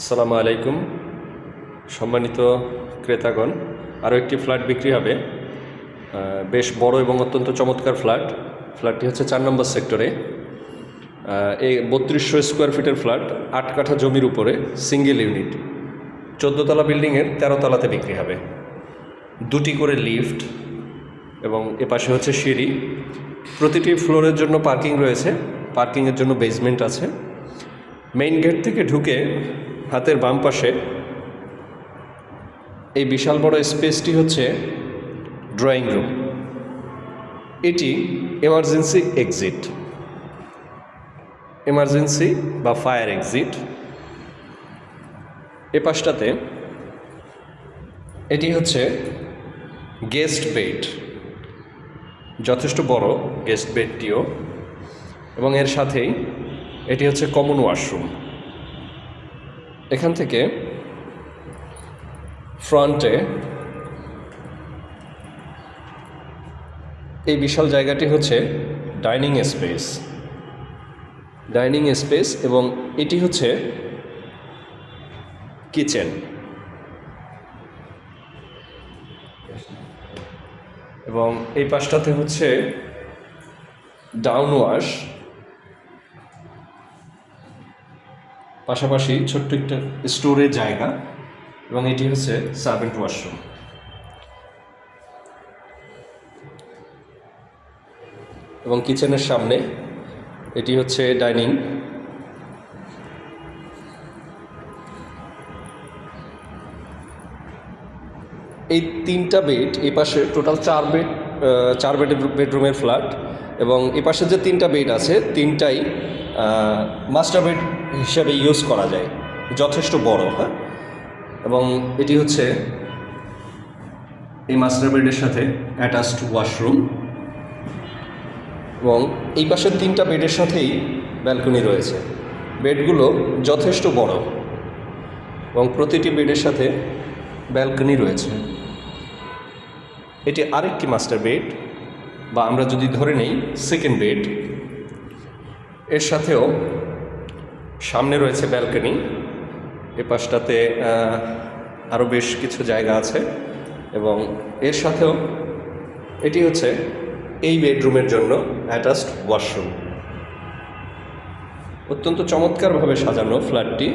আসসালামু আলাইকুম। সম্মানিত ক্রেতাগণ, আরও একটি ফ্ল্যাট বিক্রি হবে। বেশ বড় এবং অত্যন্ত চমৎকার ফ্ল্যাট। ফ্ল্যাটটি হচ্ছে চার নম্বর সেক্টরে। এই বত্রিশশো স্কোয়ার ফিটের ফ্ল্যাট, আট কাঠা জমির উপরে, সিঙ্গেল ইউনিট। চোদ্দোতলা বিল্ডিংয়ের তেরোতলাতে বিক্রি হবে। দুটি করে লিফট এবং এপাশে হচ্ছে সিঁড়ি। প্রতিটি ফ্লোরের জন্য পার্কিং রয়েছে। পার্কিংয়ের জন্য বেসমেন্ট আছে। মেইন গেট থেকে ঢুকে হাতের বাম পাশে এই বিশাল বড় স্পেসটি হচ্ছে ড্রয়িং রুম। এটি এমার্জেন্সি এক্সিট। এমার্জেন্সি বা ফায়ার এক্সিট। এ পাশটাতে এটি হচ্ছে গেস্ট বেড। যথেষ্ট বড় গেস্ট বেডটিও। এবং এর সাথেই এটি হচ্ছে কমন ওয়াশরুম। এখান থেকে ফ্রন্টে এই বিশাল জায়গাটি হচ্ছে ডাইনিং স্পেস। ডাইনিং স্পেস এবং এটি হচ্ছে কিচেন। এবং এই পাশটাতে হচ্ছে ডাউন ওয়াশ। পাশাপাশি ছোট্ট একটা স্টোরের জায়গা এবং এটি হচ্ছে সার্ভেন্ট ওয়াশরুম। এবং কিচেনের সামনে এটি হচ্ছে ডাইনিং। এই তিনটা বেড এই পাশে টোটাল চার বেড চার বেড বেডরুমের ফ্ল্যাট এবং এ পাশে যে তিনটা বেড আছে, তিনটাই মাস্টার বেড হিসাবে ইউজ করা যায়। যথেষ্ট বড় হ্যাঁ? এবং এটি হচ্ছে এই মাস্টার বেডের সাথে অ্যাটাচড ওয়াশরুম এবং এই পাশের তিনটা বেডের সাথেই ব্যালকনি রয়েছে। বেডগুলো যথেষ্ট বড় এবং প্রতিটি বেডের সাথে ব্যালকনি রয়েছে। এটি আরেকটি মাস্টার বেড বা আমরা যদি ধরে নেই সেকেন্ড বেড এর সাথেও সামনে রয়েছে ব্যালকনি। এ পাশটাতে আরও বেশ কিছু জায়গা আছে এবং এর সাথেও এটি হচ্ছে এই বেডরুমের জন্য অ্যাটাচড ওয়াশরুম। অত্যন্ত চমৎকারভাবে সাজানো ফ্ল্যাটটি।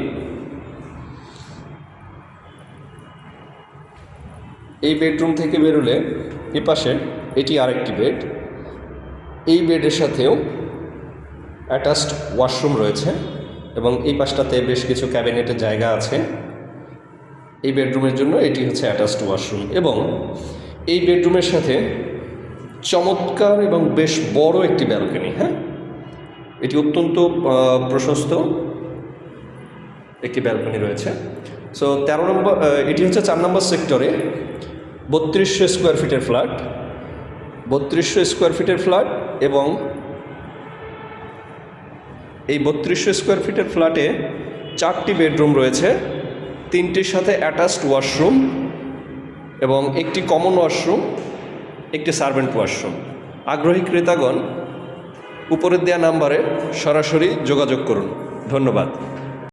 এই বেডরুম থেকে বেরোলে এ পাশে এটি আরেকটি বেড। এই বেডের সাথেও অ্যাটাচড ওয়াশরুম রয়েছে এবং এই পাশটাতে বেশ কিছু ক্যাবিনেটের জায়গা আছে। এই বেডরুমের জন্য এটি হচ্ছে অ্যাটাচড ওয়াশরুম এবং এই বেডরুমের সাথে চমৎকার এবং বেশ বড় একটি ব্যালকনি হ্যাঁ? এটি অত্যন্ত প্রশস্ত একটি ব্যালকনি রয়েছে। সো তেরো নম্বর এটি হচ্ছে চার নম্বর সেক্টরে বত্রিশশো স্কোয়ার ফিটের ফ্ল্যাট। বত্রিশশো স্কোয়ার ফিটের ফ্ল্যাট এবং এই বত্রিশশো স্কোয়ার ফিটের ফ্ল্যাটে চারটি বেডরুম রয়েছে, তিনটির সাথে অ্যাটাচড ওয়াশরুম এবং একটি কমন ওয়াশরুম একটি সার্ভেন্ট ওয়াশরুম আগ্রহী ক্রেতাগণ, উপরের দেয়া নাম্বারে সরাসরি যোগাযোগ করুন। ধন্যবাদ।